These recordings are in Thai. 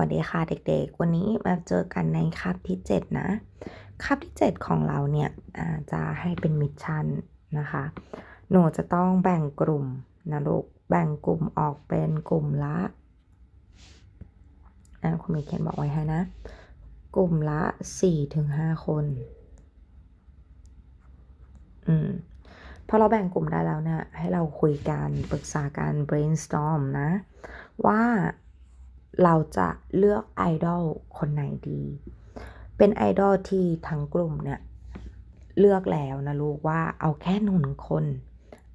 วัสดีค่ะเด็กๆ วันนี้มาเจอกันในคาบที่ 7 นะ คาบที่ 7 ของเราเนี่ยจะให้เป็นมิชชั่นนะคะ หนูจะต้องแบ่งกลุ่มนะลูก แบ่งกลุ่มออกเป็นกลุ่มละอ่าคุณมีเขียนบอกไว้ให้นะ กลุ่มละ4-5คน อืมพอเราแบ่งกลุ่มได้แล้วเนี่ยให้เราคุยกันปรึกษากัน brainstorm นะ ว่า เราจะเลือกไอดอลคนไหนดี เป็นไอดอลที่ทั้งกลุ่มเนี่ยเลือกแล้วนะลูกว่าเอาแค่หนึ่งคน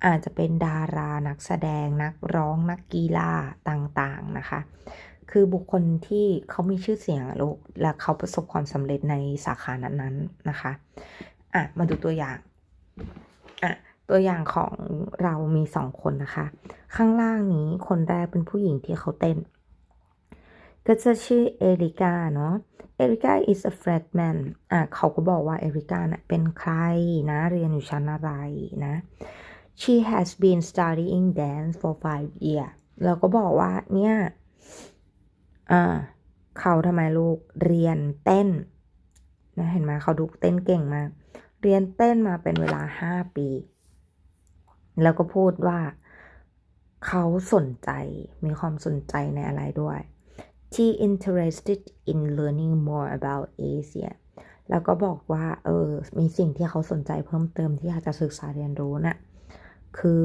อาจจะเป็นดารานักแสดงนักร้องนักกีฬาต่างๆนะคะ คือบุคคลที่เขามีชื่อเสียงลูกและเขาประสบความสำเร็จในสาขานั้นๆนะคะอะมาดูตัวอย่างอะตัวอย่างของเรามีสองคนนะคะ ข้างล่างนี้คนแรกเป็นผู้หญิงที่เขาเต้น ก็จะชื่อเอริกาเนาะเอริกา is a freshman อะเขาก็บอกว่าเอริกาน่ะเป็นใครนะเรียนอยู่ชั้นอะไรนะ she has been studying dance for five years แล้วก็บอกว่าเนี่ยอ่าเขาทำไมลูกเรียนเต้นนะเห็นไหมเขาดูเต้นเก่งมาก เรียนเต้นมาเป็นเวลาห้าปี แล้วก็พูดว่า เขาสนใจมีความสนใจในอะไรด้วย she interested in learning more about Asia แล้วก็บอกว่าเออมีสิ่งที่เขาสนใจเพิ่มเติมที่อยากจะศึกษาเรียนรู้นะ่ะคือ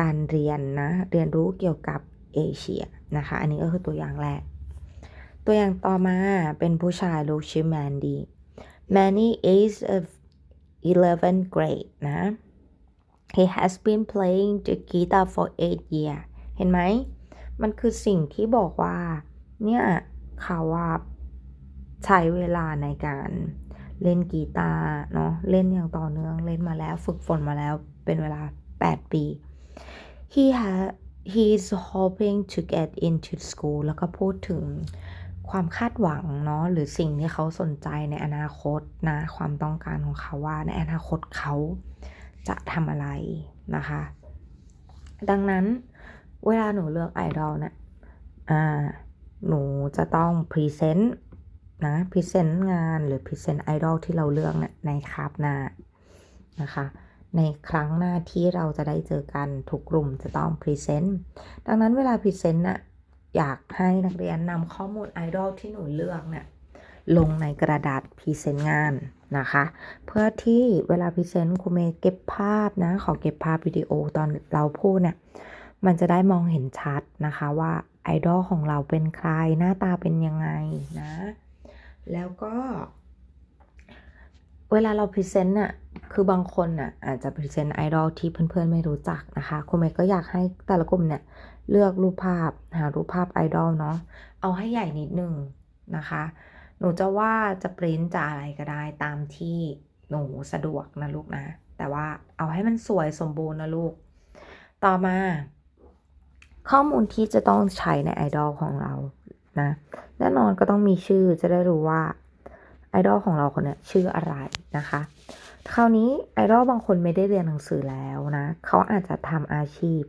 การเรียนนะ เรียนรู้เกี่ยวกับเอเชียนะคะ อันนี้ก็คือตัวอย่างแรก ตัวอย่างต่อมาเป็นผู้ชายลูกชื่อแมนดี้ Manny is of 11th grade นะ He has been playing the guitar for 8 years เห็นไหม มันคือสิ่งที่บอกว่า เนี่ยเขาว่าใช้เวลาในการเล่นกีตาร์เนาะเล่นอย่างต่อเนื่องเล่นมาแล้วฝึกฝนมาแล้วเป็นเวลา 8 ปี He has he's hoping to get into school แล้วก็พูดถึงความคาดหวังเนาะหรือสิ่งที่เขาสนใจในอนาคตนะความต้องการของเขาว่าในอนาคตเขาจะทำอะไรนะคะ ดังนั้น เวลาหนูเลือกไอดอลเนี่ยอ่า หนูจะต้องพรีเซนต์นะพรีเซนต์งานหรือพรีเซนต์ไอดอลที่เราเลือกเนี่ยในคาบหน้านะคะ ในครั้งหน้าที่เราจะได้เจอกันทุกกลุ่มจะต้องพรีเซนต์ดังนั้นเวลาพรีเซนต์น่ะอยากให้นักเรียนนำข้อมูลไอดอลที่หนูเลือกเนี่ยลงในกระดาษพรีเซนต์งานนะคะ เพื่อที่เวลาพรีเซนต์ครูเมย์เก็บภาพนะ ขอเก็บภาพวิดีโอตอนเราพูดเนี่ย มันจะได้มองเห็นชัดนะคะว่าไอดอลของเราเป็นใครหน้าตาเป็นยังไงนะ แล้วก็ เวลาเราพรีเซนต์น่ะคือบางคนน่ะอาจจะพรีเซนต์ไอดอลที่เพื่อนๆไม่รู้จักนะคะครูเมย์ก็อยากให้แต่ละกลุ่มเนี่ยเลือกรูปภาพหารูปภาพไอดอลเนาะเอาให้ใหญ่นิดนึงนะคะ หนูจะว่าจะปริ้นจะอะไรก็ได้ตามที่หนูสะดวกนะลูกนะ แต่ว่าเอาให้มันสวยสมบูรณ์นะลูก ต่อมา ข้อมูลที่จะต้องใช้ในไอดอลของเรานะแน่นอนก็ต้องมีชื่อจะได้รู้ว่าไอดอลของเราคนนี้ชื่ออะไรนะคะ คราวนี้ไอดอลบางคนไม่ได้เรียนหนังสือแล้วนะ เขาอาจจะทำอาชีพ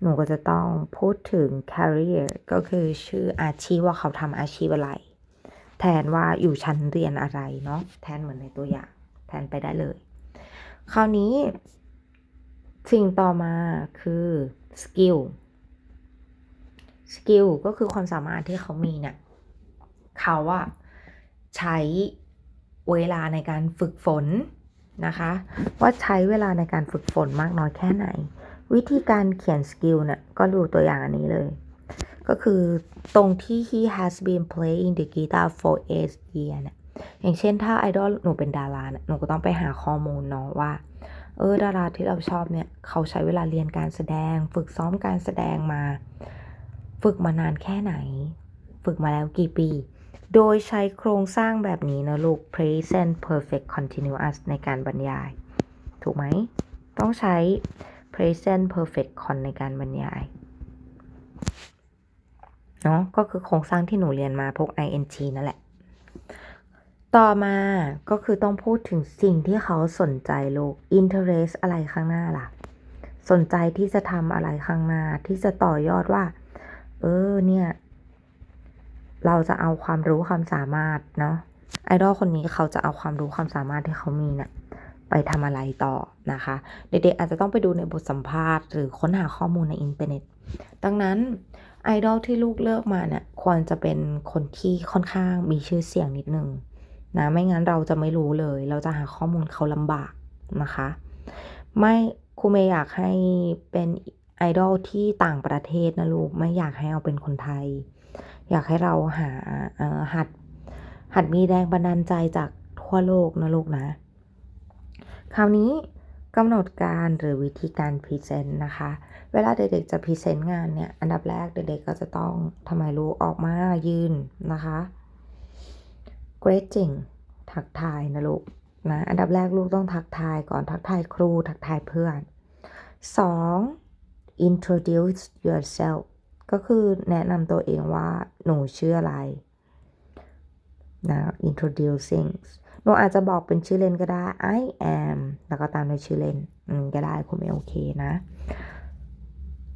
หนูก็จะต้องพูดถึง career ก็คือชื่ออาชีพว่าเขาทำอาชีพอะไร แทนว่าอยู่ชั้นเรียนอะไรเนาะแทนเหมือนในตัวอย่าง แทนไปได้เลย คราวนี้สิ่งต่อมาคือ skill skill ก็คือความสามารถที่เขามีเนี่ยเขาอะใช้เวลาในการฝึกฝนนะคะ ว่าใช้เวลาในการฝึกฝนมากน้อยแค่ไหน วิธีการเขียนสกิลเนี่ยก็ดูตัวอย่างอันนี้เลย ก็คือตรงที่ he has been playing the guitar for eight years เนี่ยอย่างเช่นถ้าไอดอลหนูเป็นดาราเนี่ยหนูก็ต้องไปหาข้อมูลเนาะว่า เออดาราที่เราชอบเนี่ย เขาใช้เวลาเรียนการแสดง ฝึกซ้อมการแสดงมา ฝึกมานานแค่ไหน ฝึกมาแล้วกี่ปี โดยใช้โครงสร้างแบบนี้นะลูก present perfect continuous ในการบรรยาย ถูกไหม ต้องใช้ present perfect con ในการบรรยายเนาะก็คือโครงสร้างที่หนูเรียนมาพวก ing นั่นแหละ ต่อมาก็คือต้องพูดถึงสิ่งที่เขาสนใจลูก interest อะไรข้างหน้าล่ะ สนใจที่จะทำอะไรข้างหน้า ที่จะต่อยอดว่า เออเนี่ย เราจะเอาความรู้ความสามารถเนาะไอดอลคนนี้เขาจะเอาความรู้ความสามารถที่เขามีเนี่ยไปทำอะไรต่อนะคะ เด็กๆอาจจะต้องไปดูในบทสัมภาษณ์หรือค้นหาข้อมูลในอินเทอร์เน็ต ดังนั้นไอดอลที่ลูกเลือกมาเนี่ยควรจะเป็นคนที่ค่อนข้างมีชื่อเสียงนิดนึงนะไม่งั้นเราจะไม่รู้เลย เราจะหาข้อมูลเขาลำบากนะคะ ไม่ครูเมย์อยากให้เป็น ไอดอลที่ต่างประเทศนะลูก ไม่อยากให้เอาเป็นคนไทย อยากให้เราหาหัดหัดมีแรงบันดาลใจจากทั่วโลกนะลูกนะ คราวนี้กำหนดการหรือวิธีการพรีเซนต์นะคะ เวลาเด็กๆจะพรีเซนต์งานเนี่ย อันดับแรกเด็กๆก็จะต้องทำไมลูกออกมายืนนะคะ greeting ทักทายนะลูกนะ อันดับแรกลูกต้องทักทายก่อนทักทายครูทักทายเพื่อน 2. Introduce yourself ก็คือแนะนำตัวเองว่าหนูชื่ออะไรนะ introducing หนูอาจจะบอกเป็นชื่อเล่นก็ได้ I am แล้วก็ตามด้วยชื่อเล่นอืมก็ได้คุณไม่โอเคนะ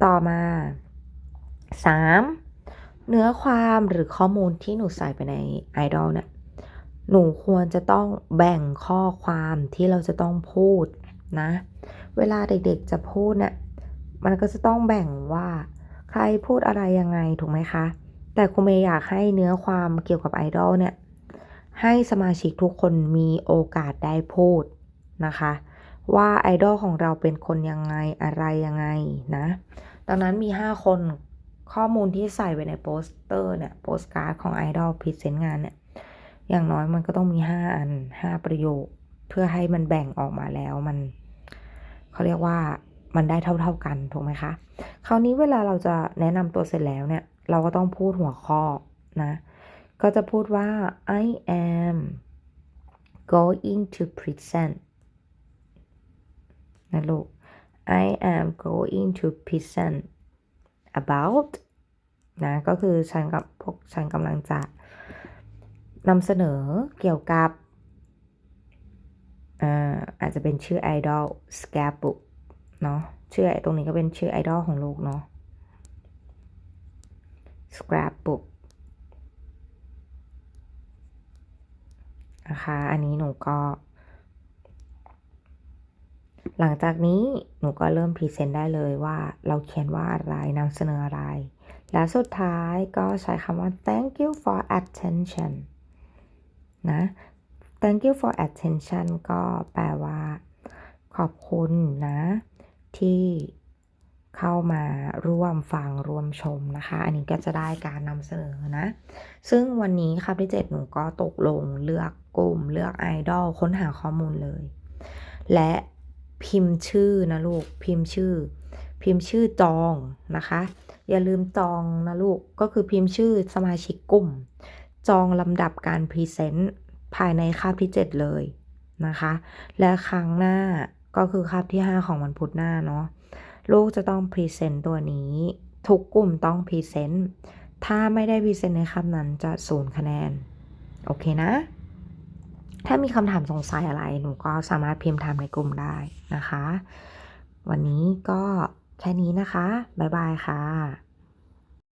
ต่อมา 3. เนื้อความหรือข้อมูลที่หนูใส่ไปในไอดอลเนี่ยหนูควรจะต้องแบ่งข้อความที่เราจะต้องพูดนะ เวลาเด็กๆจะพูดเนี่ย มันก็จะต้องแบ่งว่าใครพูดอะไรยังไงถูกไหมคะ แต่ครูเมย์อยากให้เนื้อความเกี่ยวกับไอดอลเนี่ยให้สมาชิกทุกคนมีโอกาสได้พูดนะคะ ว่าไอดอลของเราเป็นคนยังไงอะไรยังไงนะดังนั้นมี 5 คนข้อมูลที่ใส่ไว้ในโปสเตอร์เนี่ยโปสการ์ดของไอดอลพรีเซนต์งานเนี่ยอย่างน้อยมันก็ต้องมี 5 อัน 5 ประโยค เพื่อให้มันแบ่งออกมาแล้วมันเขาเรียกว่า มันได้เท่า ๆกันถูกไหมคะ คราวนี้เวลาเราจะแนะนำตัวเสร็จแล้วเนี่ย เราก็ต้องพูดหัวข้อนะ ก็จะพูดว่า I am going to present นะลูก I am going to present about นะก็คือฉันกับพวกฉันกำลังจะนำเสนอเกี่ยวกับอ่าอาจจะเป็นชื่อไอดอล scrapbook เนาะชื่อไอตรงนี้ก็เป็นชื่อไอดอลของลูกเนาะ scrapbook นะคะ อันนี้หนูก็ หลังจากนี้หนูก็เริ่มพรีเซนต์ได้เลยว่าเราเขียนว่าอะไรนำเสนออะไร และสุดท้ายก็ใช้คำว่า thank you for attention นะ thank you for attention ก็แปลว่า ขอบคุณนะ ที่เข้ามาร่วมฟังร่วมชมนะคะ อันนี้ก็จะได้การนำเสนอนะ ซึ่งวันนี้ครับที่7หนูก็ตกลงเลือกกลุ่มเลือกไอดอลค้นหาข้อมูลเลย และพิมพ์ชื่อนะลูกพิมพ์ชื่อ พิมพ์ชื่อจองนะคะ อย่าลืมจองนะลูกก็คือพิมพ์ชื่อสมาชิกกลุ่ม จองลำดับการพรีเซนต์ภายในคาบที่ 7 เลยนะคะ และครั้งหน้า ก็คือคาบที่ 5 ของวันพุธหน้าเนาะลูกจะต้องพรีเซนต์ตัวนี้ ทุกกลุ่มต้องพรีเซนต์ถ้าไม่ได้พรีเซนต์ในคำนั้นจะศูนย์คะแนน โอเคนะ ถ้ามีคำถามสงสัยอะไรหนูก็สามารถพิมพ์ถามในกลุ่มได้นะคะ วันนี้ก็แค่นี้นะคะ บ๊ายบายค่ะ